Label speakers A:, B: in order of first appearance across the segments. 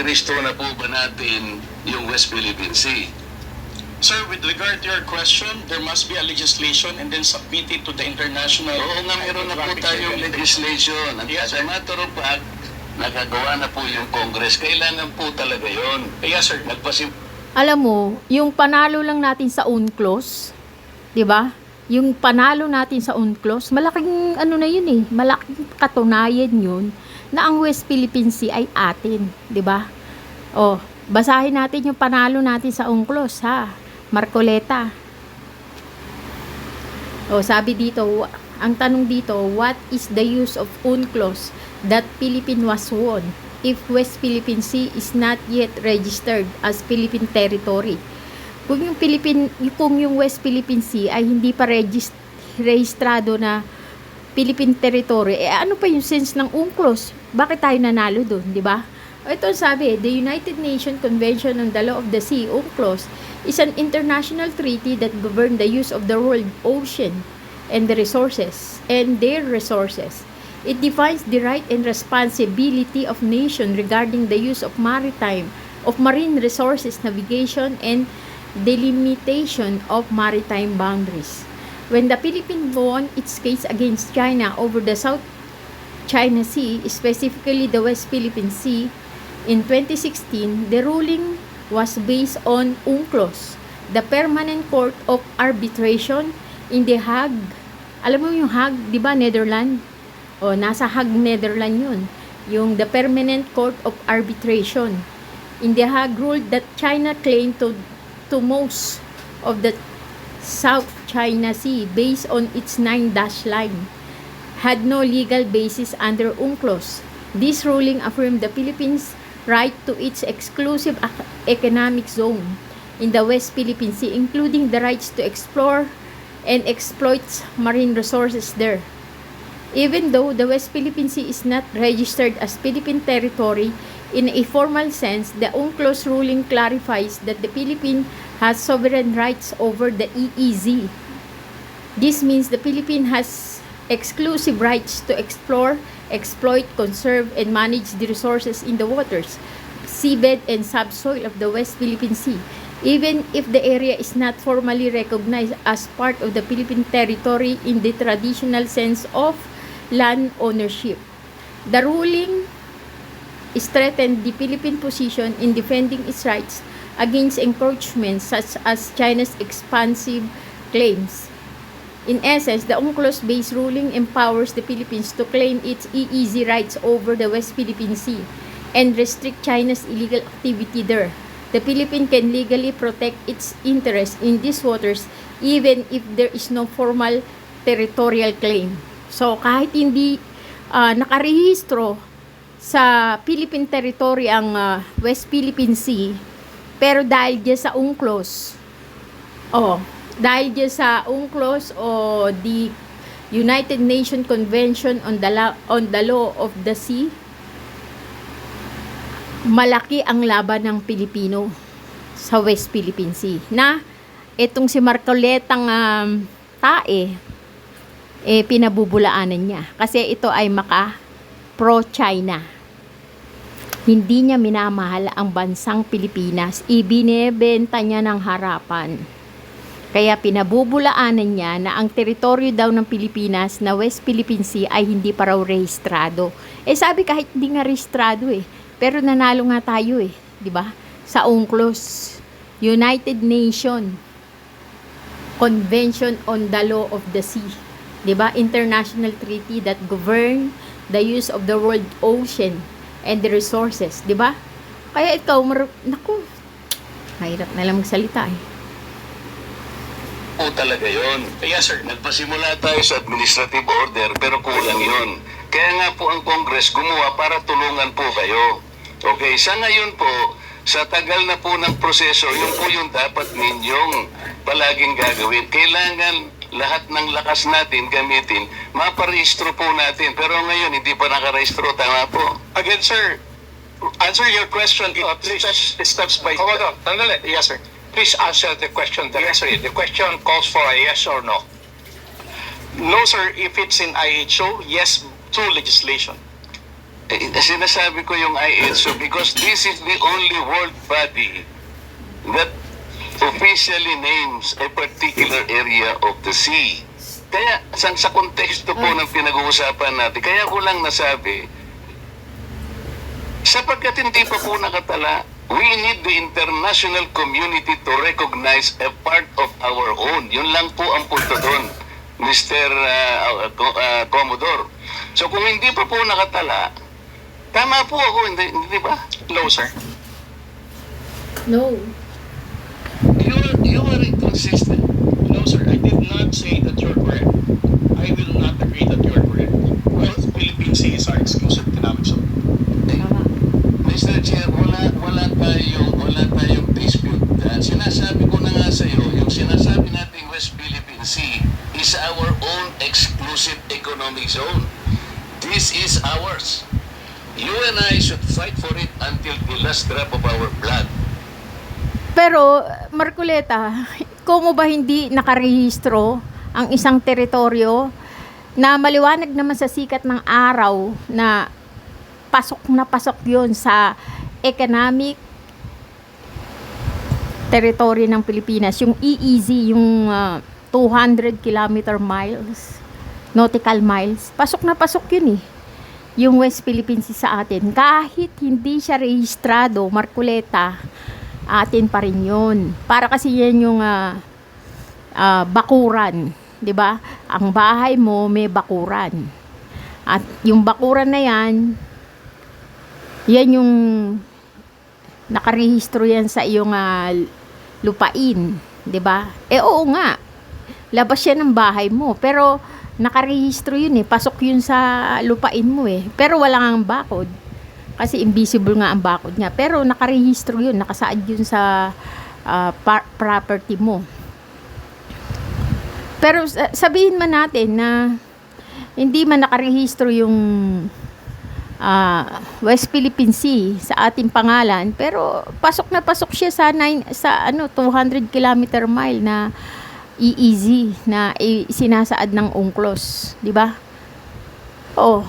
A: nai-restore na po ba natin yung West Philippine Sea?
B: Sir, with regard to your question, there must be a legislation and then submit it to the international...
A: Oo nga, meron na po tayong legislation. Ang
B: Yes,
A: as a matter of fact, nakagawa na po yung Congress. Kailangan po talaga yon.
B: Yes, sir.
A: Nagpasim
C: Alam mo, yung panalo lang natin sa UNCLOS, 'di ba? Yung panalo natin sa UNCLOS, malaking ano na yun eh, malaking katunayan yun na ang West Philippine Sea ay atin, 'di ba? Oh, basahin natin yung panalo natin sa UNCLOS ha. Marcoleta. Oh, sabi dito, ang tanong dito, what is the use of UNCLOS that Philippine was won if West Philippine Sea is not yet registered as Philippine territory? Kung yung Philippine, kung yung West Philippine Sea ay hindi pa regis- rehistrado na Philippine territory, eh ano pa yung sense ng UNCLOS? Bakit tayo nanalo doon, di ba? Ito ang sabi, the United Nations Convention on the Law of the Sea, UNCLOS, is an international treaty that governs the use of the world ocean and the resources and their resources. It defines the right and responsibility of nation regarding the use of maritime of marine resources, navigation and delimitation of maritime boundaries. When the Philippines won its case against China over the South China Sea, specifically the West Philippine Sea, in 2016, the ruling was based on UNCLOS, the Permanent Court of Arbitration in The Hague. Alam mo yung Hague, di ba, Netherlands? O, nasa Hague, Netherlands yun. Yung the Permanent Court of Arbitration. In The Hague ruled that China claimed to, to most of the South China Sea based on its nine-dash line had no legal basis under UNCLOS. This ruling affirmed the Philippines' right to its exclusive economic zone in the West Philippine Sea, including the rights to explore and exploit marine resources there. Even though the West Philippine Sea is not registered as Philippine territory in a formal sense, the UNCLOS ruling clarifies that the Philippines has sovereign rights over the EEZ. This means the Philippines has exclusive rights to explore, exploit, conserve, and manage the resources in the waters, seabed, and subsoil of the West Philippine Sea, even if the area is not formally recognized as part of the Philippine territory in the traditional sense of land ownership. The ruling strengthened the Philippine position in defending its rights against encroachments such as China's expansive claims. In essence, the UNCLOS-based ruling empowers the Philippines to claim its EEZ rights over the West Philippine Sea and restrict China's illegal activity there. The Philippines can legally protect its interests in these waters even if there is no formal territorial claim. So, kahit hindi ah, nakarehistro sa Philippine territory ang ah, West Philippine Sea, pero dahil dyan sa UNCLOS, oh, dahil dyan sa UNCLOS o the United Nations Convention on the, Law, on the Law of the Sea, malaki ang laban ng Pilipino sa West Philippine Sea. Na itong si Marcoletang um, tae, eh, pinabubulaanan niya. Kasi ito ay maka pro-China. Hindi niya minamahal ang bansang Pilipinas. Ibinebenta niya ng harapan. Kaya pinabubulaanan niya na ang teritoryo daw ng Pilipinas na West Philippine Sea ay hindi pa raw rehistrado. Eh sabi kahit hindi nga rehistrado eh. Pero nanalo nga tayo eh, 'di ba? Sa UNCLOS, United Nation Convention on the Law of the Sea. 'Di ba? International treaty that govern the use of the world ocean and the resources, 'di ba? Kaya ikaw, naku, mahirap na lang magsalita eh.
A: Po talaga yon.
B: Yes, sir.
A: Nagpasimula tayo sa administrative order pero kulang yon. Kaya nga po ang Congress gumawa para tulungan po kayo. Okay, sa ngayon po, sa tagal na po ng proseso, yun po yung dapat ninyong palaging gagawin. Kailangan lahat ng lakas natin gamitin, maparehistro po natin. Pero ngayon, hindi pa nakarehistro, tama po.
B: Again, sir, answer your question uh, steps, steps by
D: Hold on, sandali.
B: Yes, sir.
D: Please answer the question directly. The question calls for a yes or no.
B: No, sir. If it's in IHO, yes, through legislation.
A: eh, sinasabi ko yung IELTSO because this is the only world body that officially names a particular area of the sea. Kaya sa, sa konteksto po ng pinag-uusapan natin, kaya ko lang nasabi, sapagkat hindi pa po nakatala, we need the international community to recognize a part of our own. Yun lang po ang punto doon, Mr. uh, uh, uh, Commodore. So kung hindi pa po nakatala, tama po ako, hindi, hindi ba?
B: No, sir.
C: No.
A: You are, you are inconsistent.
B: No, sir. I did not say that you're correct. I will not agree that you are correct. West Philippine Sea is our exclusive economic zone.
C: Tama.
A: Mr. Chair, wala, wala tayong, wala tayong dispute. Uh, sinasabi ko na nga sa iyo, yung sinasabi nating West Philippine Sea is our own exclusive economic zone. This is ours. You and I should fight for it until the last drop of our blood.
C: Pero, Marculeta, kung mo ba hindi nakarehistro ang isang teritoryo na maliwanag naman sa sikat ng araw na pasok na pasok yun sa economic territory ng Pilipinas, yung EEZ, yung ah, 200 kilometer miles, nautical miles, pasok na pasok yun eh. Yung West Philippine Sea sa atin. Kahit hindi siya rehistrado, Marculeta, atin pa rin yun. Para kasi yan yung ah, ah, bakuran, 'di ba? Ang bahay mo may bakuran. At yung bakuran na yan, yan yung nakarehistro yan sa iyong ah, lupain, 'di ba? Eh oo nga. Labas yan ng bahay mo, pero nakarehistro yun eh. Pasok yun sa lupain mo eh. Pero wala nga bakod. Kasi invisible nga ang bakod niya. Pero nakarehistro yun, nakasaad yun sa par- property mo. Pero sa- sabihin man natin na hindi man nakarehistro yung ah, West Philippine Sea sa ating pangalan, pero pasok na pasok siya sa nine, sa ano 200 kilometer mile na EEZ na sinasaad ng UNCLOS, di ba? Oh,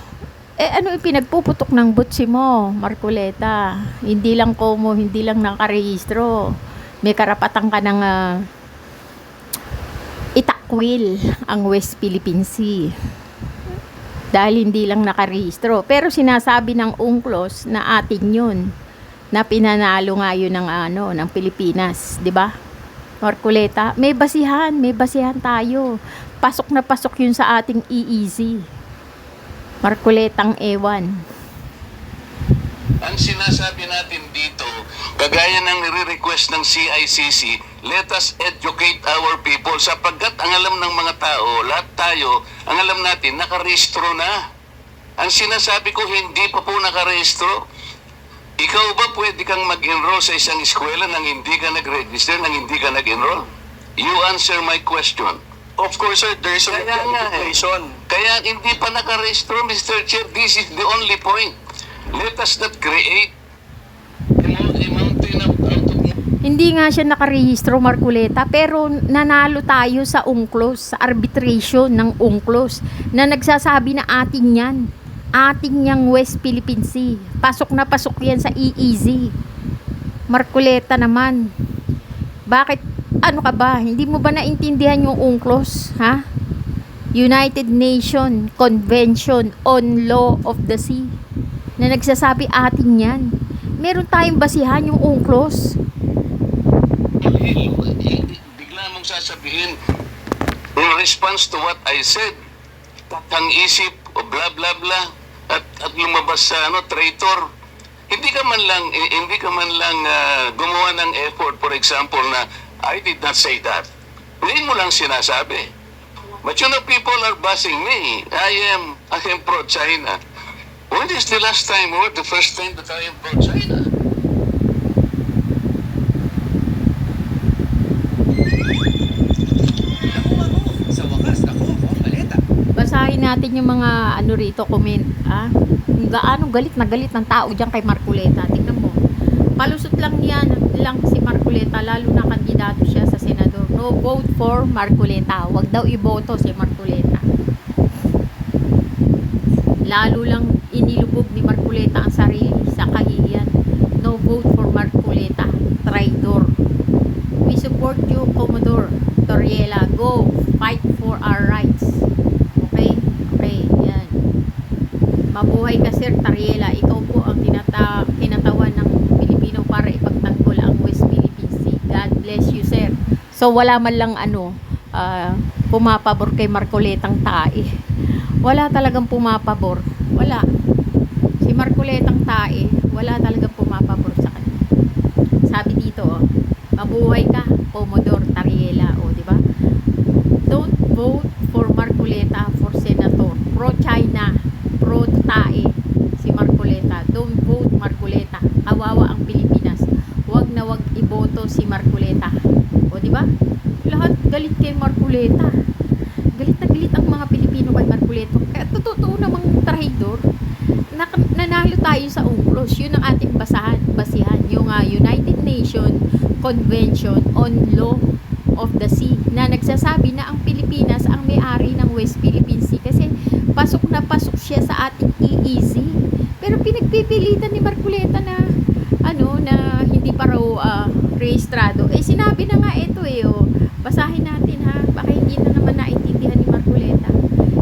C: eh ano pinagpuputok ng butsi mo, Marcoleta? Hindi lang komo, hindi lang nakarehistro. May karapatan ka ng ah, itakwil ang West Philippine Sea. Dahil hindi lang nakarehistro. Pero sinasabi ng UNCLOS na atin yun. Na pinanalo nga yun ng, ano, ng Pilipinas. ba? Marcoleta, may basihan, may basihan tayo. Pasok na pasok yun sa ating EEZ. Marcoletang ewan.
A: Ang sinasabi natin dito, kagaya ng nire-request ng CICC, let us educate our people sapagkat ang alam ng mga tao, lahat tayo, ang alam natin, nakarehistro na. Ang sinasabi ko, hindi pa po nakarehistro. Ikaw ba pwede kang mag-enroll sa isang eskwela nang hindi ka nag-register, nang hindi ka nag-enroll? You answer my question.
B: Of course, sir. There is a
A: Kaya nga eh.
B: regulation.
A: Kaya hindi pa nakarehistro, Mr. Chair. This is the only point. Let us not create a mou- a mountain of, out of
C: Hindi nga siya nakarehistro, Marcoleta, pero nanalo tayo sa UNCLOS, sa arbitration ng UNCLOS, na nagsasabi na atin yan. Ating yang West Philippine Sea. Pasok na pasok yan sa EEZ. Marcoleta naman. Bakit, ano ka ba? Hindi mo ba naintindihan yung UNCLOS, ha? United Nation Convention on Law of the Sea na nagsasabi atin yan. Meron tayong basihan yung UNCLOS.
A: bigla mong sasabihin in response to what I said ang isip o bla bla bla at, at lumabas sa ano traitor hindi ka man lang eh, hindi ka man lang ah, gumawa ng effort for example na I did not say that hindi mo lang sinasabi but you know people are bashing me I am I am pro China when is the last time or the first time that I am pro China
E: Sa wakas, ako, maleta.
C: Basahin natin yung mga ano rito, comment. Ah? Gaano galit na galit ng tao dyan kay Marculeta. Tingnan mo. Palusot lang yan lang si Marculeta, lalo na kandidato siya sa senador. No vote for Marculeta. Huwag daw iboto si Marculeta. Lalo lang inilubog ni Marcoleta ang sarili sa kahihiyan. No vote for Marcoleta, traitor. We support you, Commodore Toriela. Go, fight for our rights. Okay? Okay, yan. Mabuhay ka, Sir Tariela. Ikaw po ang tinata kinatawan ng Pilipino para ipagtanggol ang West Philippine Sea. God bless you, Sir. So, wala man lang ano, ah, pumapabor kay Marcoletang tae. Wala talagang pumapabor. Wala. Si Marcoletang tae, wala talagang pumapabor sa kanya. Sabi dito, oh, mabuhay ka, Commodore Tariela, o, di ba? Don't vote for Marcoleta for senator. Pro-China, pro-tae si Marcoleta. Don't vote Marcoleta. Kawawa ang Pilipinas. Huwag na huwag iboto si Marcoleta. O, di ba? Lahat galit kay Marcoleta. Galit na galit ang mga Pilipino kay Marcoleta. Kaya totoo namang traidor. Nak- nanalo tayo sa UNCLOS. Yun ang ating basahan, basihan. Yung ah, United Nations Convention on Law of the Sea na nagsasabi na ang Pilipinas ang may-ari ng West Philippine Sea kasi pasok na pasok siya sa ating EEZ. Pero pinagpipilitan ni Marculeta na ano na hindi pa raw ah, rehistrado. Eh sinabi na nga ito eh oh. Basahin natin ha. Baka hindi na naman naintindihan ni Marculeta.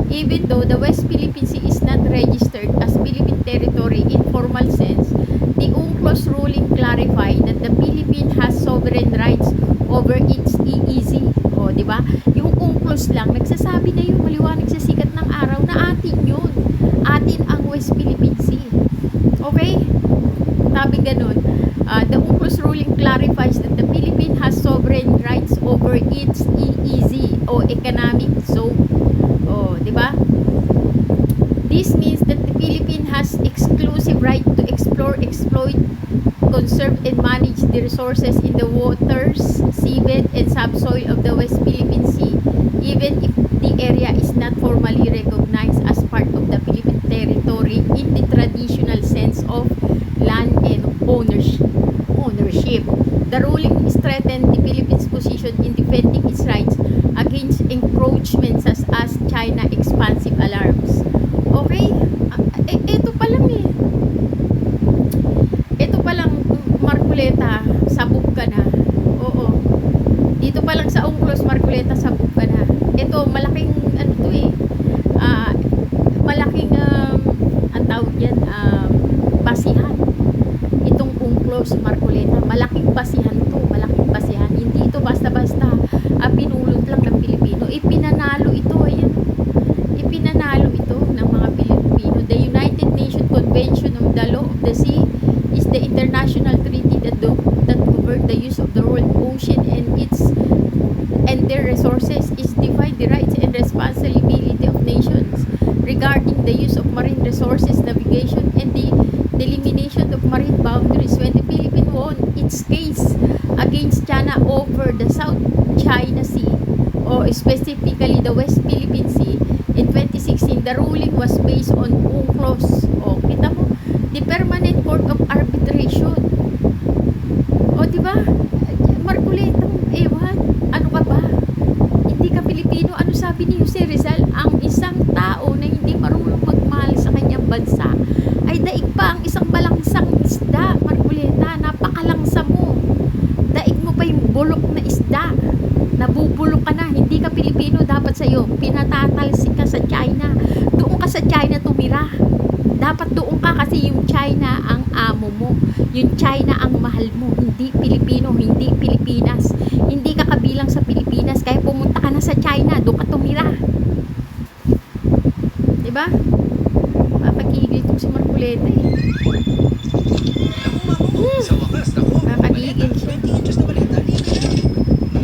C: Even though the West Philippine Sea is not registered as Philippine territory in formal sense, the UNCLOS ruling clarified that the Philippines has sovereign rights over its EEZ. O, di ba? Yung UNCLOS lang, nagsasabi na yung maliwanag sa sikat ng araw na atin yun. Atin ang West Philippine Sea. Okay? Sabi ganun, uh, the UNCLOS ruling clarifies that the Philippines has sovereign rights over its EEZ o economic zone. Di ba? This means that the Philippines has exclusive right to explore, exploit, conserve and manage the resources in the waters, seabed, and subsoil of the West Philippine Sea, even if the area is not formally recognized as part of the Philippine territory in the traditional sense of land and ownership. ownership. The ruling strengthened the Philippines' position in defending its rights against encroachments such as China expansive alarms. Okay? Ah, Eh, ito pa lang eh. Ito pa lang, Marculeta, sabog ka na. Oo. Dito pa lang sa Ungklos, Marculeta, sabog ka na. Ito, malaking, ano to eh, ah, malaking, um, ang tawag yan, um, basihan. Itong Ungklos, Marculeta, malaking basihan to, malaking basihan. Hindi ito basta-basta ah, pinulot lang ng Pilipino. Ipinanalo ito, ayan. Ipinanalo ito ng mga Pilipino. The United Nations Convention on the Law of the Sea is the international treaty that do, that govern the use of the world ocean and its and their resources is define the rights and responsibility of nations regarding the use of marine resources, navigation, and the delimitation of marine boundaries. When the Philippines won its case against China over the South China Sea or specifically the West Philippine Sea in 2016 the ruling was based on UNCLOS. O kita mo? The Permanent Court of Arbitration o di ba Markuletang ewan ano ka ba hindi ka Pilipino ano sabi ni Jose Rizal ang isang tao na hindi marunong magmahal sa kanyang bansa ay daig pa ang isang balangsang isda Markuleta napakalangsa mo daig mo pa yung bulok na isda nabubulok ka na, hindi ka Pilipino, dapat sa'yo, pinatatalsik ka sa China. Doon ka sa China tumira. Dapat doon ka kasi yung China ang amo mo. Yung China ang mahal mo. Hindi Pilipino, hindi Pilipinas. Hindi ka kabilang sa Pilipinas, kaya pumunta ka na sa China, doon ka tumira. Diba? Papagigil Marculeta eh. Nakakagigil
E: baleta.
C: siya.
E: 20 inches na baleta. Libre na.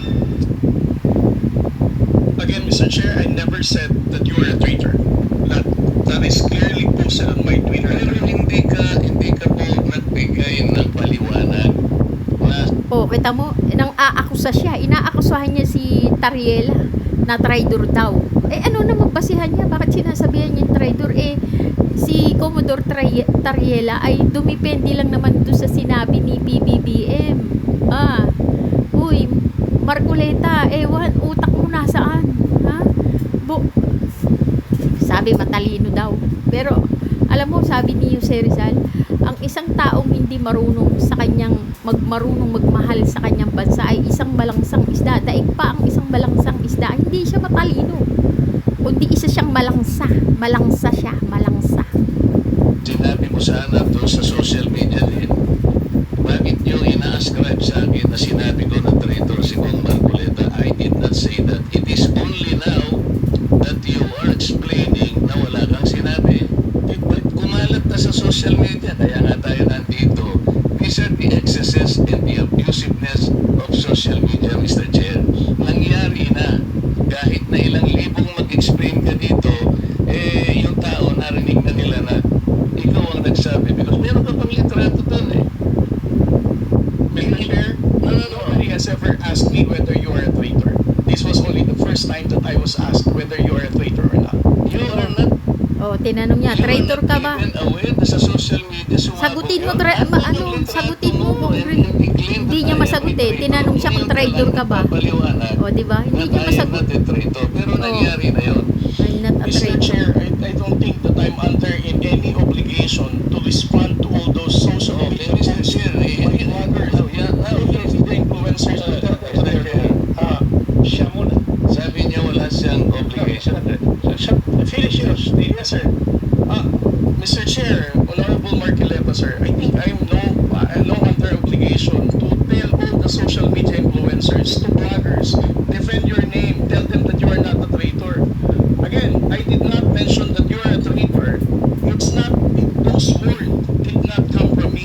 B: Again, Mr. Chair, I never said that you were a traitor. That that is clearly posted on my Twitter.
A: Pero hindi ka, hindi ka po nagbigay ng paliwanag na
C: Oh, kita mo, nang aakusa siya, inaakusahan niya si Tariela na traitor daw. Eh ano naman basihan niya? Bakit sinasabihan niya traitor? Eh, si Commodore Trai- Tariela ay dumipende lang naman doon sa sinabi ni PBBM. Ah, uy, Marcoleta, ewan, utak mo nasaan? Ha? Bu- sabi matalino daw. Pero, Alam mo, sabi ni Jose Rizal, ang isang taong hindi marunong sa kanyang mag, marunong magmahal sa kanyang bansa ay isang malangsang isda. Daig pa ang isang malangsang isda, hindi siya matalino. Siyang malangsa. Malangsa siya, malangsa.
A: Sinabi mo sana doon sa social media din, bakit nyo ina-ascribe sa akin na sinabi ko na traitor si Kong Marcoleta? I did not say that. It is only now that you are explaining na wala kang sinabi. Di ba, Kumalat na sa social media, kaya nga tayo nandito. These are the excesses and the abusiveness of social media, Mr. Chair. Nangyari na. Kahit na ilang libong mag-explain ka dito, eh, yung tao narinig na nila na ikaw ang nagsabi because meron ka pang litrato doon eh.
B: Mr. Chair, no, no, nobody has ever asked me whether you are a traitor. This was only the first time that I was asked whether you are a traitor or not.
A: You are not
C: O, tinanong niya, traitor ka ba? Sagutin mo, tra-
A: Ano
C: ma- ano, sagutin mo hindi niya masagot eh. Tinanong siya kung traitor ka ba? O, di ba? Hindi niya masagot.
A: Pero nangyari na yun.
C: I'm not a traitor.
B: I, don't think that I'm under in any obligation to respond to all those social
A: Okay,
B: media
A: Mr.
B: posts
A: Chair, eh,
B: by
A: eh,
B: bloggers,
A: now, yeah, now,
B: social media influencers
A: Uh,
B: to tell
A: Mr.
B: us their
A: Chair.
B: uh, siya muna.
A: Sabi niya wala siyang obligation.
B: Siya, finish yours. Yes, sir. Uh, Mr. Chair, Honorable Marquileta, sir, I think I'm no, uh, no under obligation to tell all the social media influencers, to bloggers, defend your name, tell them that you are not a traitor. Again, I did not mention that you are a traitor. It's not, those words did not come from me.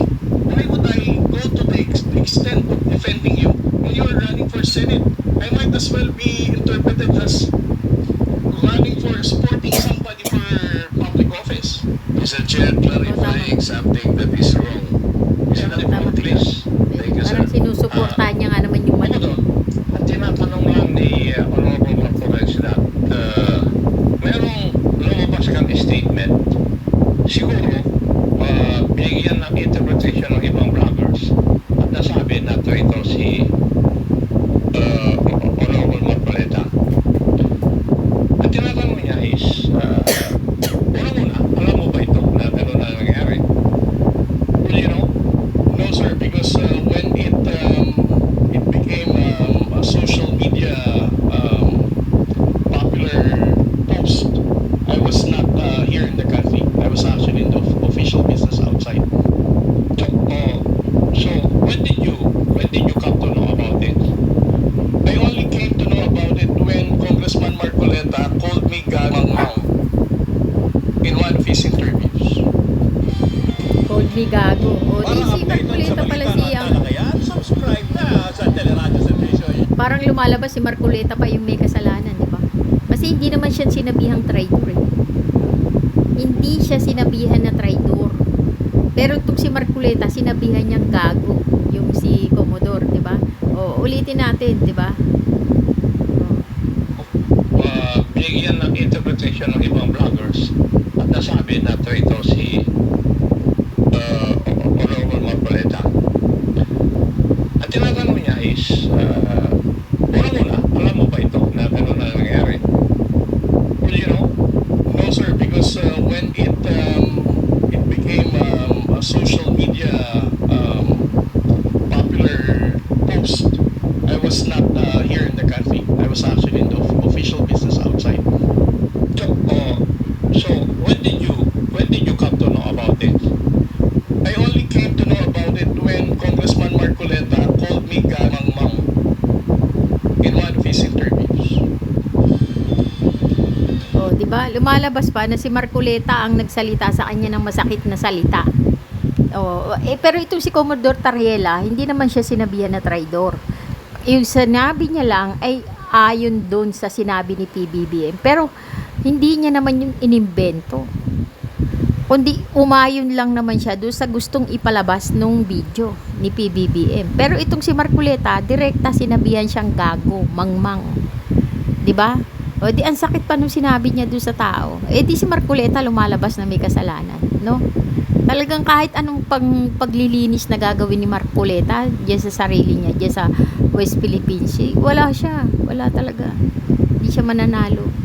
B: Why would I go to the ex- extent of defending you when you are running for Senate? I might as well be interpreted as running for supporting somebody for public office.
A: Is a Chair, clarifying something that is wrong. Is that
C: Tama.
A: please?
C: Parang lumalabas si Marcoleta pa yung may kasalanan, di ba? Kasi hindi naman siya sinabihang traitor eh. Hindi siya sinabihan na traitor. Pero itong si Marcoleta, sinabihan niyang gago. Yung si Commodore, di ba? O, ulitin natin, di ba?
D: Uh, binigyan ng interpretation ng ibang vloggers at nasabi na traitor si uh, Honorable Marcoleta. Ang tinatanong niya is, uh, una-una, alam mo ba ito na gano'n na nangyari? Well, you know,
B: No, sir, because uh, when it um, it became um, a social media um, popular post, I was not uh, here in the country. I was actually in the of- official business outside.
D: so, uh, so when did you when did you come to know about it?
B: I only came to know about it when Congressman Marcoleta called me Gamang Mang in one of his interviews.
C: O, di ba? Lumalabas pa na si Marcoleta ang nagsalita sa kanya ng masakit na salita. O, eh, pero itong si Commodore Tariela, hindi naman siya sinabihan na traidor. Yung sinabi niya lang ay ayon doon sa sinabi ni PBBM. Pero hindi niya naman yung inimbento. Kundi umayon lang naman siya doon sa gustong ipalabas nung video ni PBBM. Pero itong si Marcoleta, direkta sinabihan siyang gago, mangmang. 'Di ba? O di ang sakit pa nung sinabi niya doon sa tao. Eh di si Marcoleta lumalabas na may kasalanan, no? Talagang kahit anong pang paglilinis na gagawin ni Marcoleta diyan sa sarili niya, diyan sa West Philippines wala siya, wala talaga. Hindi siya mananalo.